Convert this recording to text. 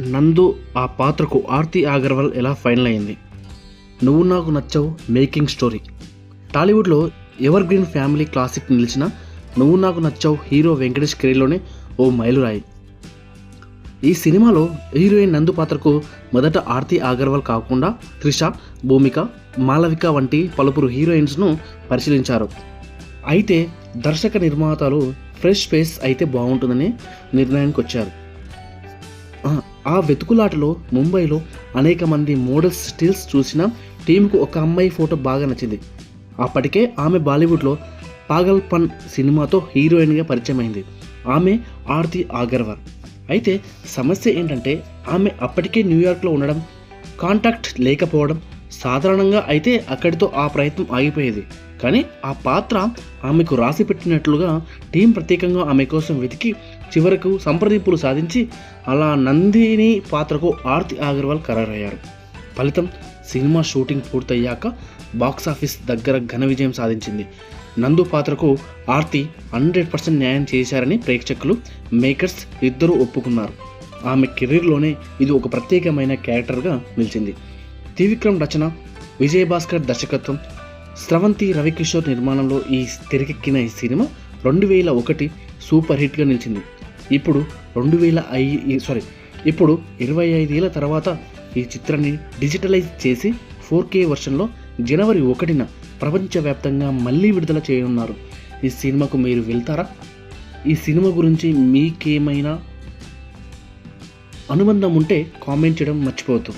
నందు ఆ పాత్రకు ఆర్తి అగర్వాల్ ఎలా ఫైనల్ అయింది? Nuvvu Naaku Nachavu making story. టాలీవుడ్లో ఎవర్ గ్రీన్ ఫ్యామిలీ క్లాసిక్ నిలిచిన నువ్వు నాకు నచ్చావు హీరో వెంకటేష్ కెరీర్లోనే ఓ మైలురాయి. ఈ సినిమాలో హీరోయిన్ నందు పాత్రకు మొదట ఆర్తి అగర్వాల్ కాకుండా త్రిష భూమిక మాలవిక వంటి పలువురు హీరోయిన్స్ను పరిశీలించారు. అయితే దర్శక నిర్మాతలు ఫ్రెష్ ఫేస్ అయితే బాగుంటుందని నిర్ణయానికి వచ్చారు. ఆ, వెతుకులాటలో ముంబైలో అనేక మంది మోడల్స్ స్టిల్స్ చూసిన టీంకు ఒక అమ్మాయి ఫోటో బాగా నచ్చింది. అప్పటికే ఆమె బాలీవుడ్లో పాగల్పన్ సినిమాతో హీరోయిన్గా పరిచయమైంది. ఆమె ఆర్తి అగర్వాల్ అయితే సమస్య ఏంటంటే ఆమె అప్పటికే న్యూయార్క్లో ఉండడం కాంటాక్ట్ లేకపోవడం సాధారణంగా అయితే అక్కడితో ఆ ప్రయత్నం ఆగిపోయేది. కానీ ఆ పాత్ర ఆమెకు రాసి పెట్టినట్లుగా టీం ప్రత్యేకంగా ఆమె కోసం వెతికి చివరకు సంప్రదింపులు సాధించి అలా నందిని పాత్రకు ఆర్తి అగర్వాల్ ఖరారయ్యారు. ఫలితం సినిమా షూటింగ్ పూర్తయ్యాక బాక్సాఫీస్ దగ్గర ఘన విజయం సాధించింది. నందు పాత్రకు ఆర్తి హండ్రెడ్ పర్సెంట్ న్యాయం చేశారని ప్రేక్షకులు మేకర్స్ ఇద్దరూ ఒప్పుకున్నారు. ఆమె కెరీర్లోనే ఇది ఒక ప్రత్యేకమైన క్యారెక్టర్గా నిలిచింది. త్రివిక్రమ్ రచన విజయభాస్కర్ దర్శకత్వం స్రవంతి రవికిషోర్ నిర్మాణంలో ఈ తెరకెక్కిన ఈ సినిమా రెండు వేల ఒకటి సూపర్ హిట్గా నిలిచింది. ఇప్పుడు రెండు వేల ఐ సారీ ఇప్పుడు ఇరవై ఐదేళ్ళ తర్వాత ఈ చిత్రాన్ని డిజిటలైజ్ చేసి ఫోర్ కే వర్షన్లో జనవరి ఒకటిన ప్రపంచవ్యాప్తంగా మళ్ళీ విడుదల చేయనున్నారు. ఈ సినిమాకు మీరు వెళ్తారా? ఈ సినిమా గురించి మీకేమైనా అనుబంధం ఉంటే కామెంట్ చేయడం మర్చిపోవద్దు.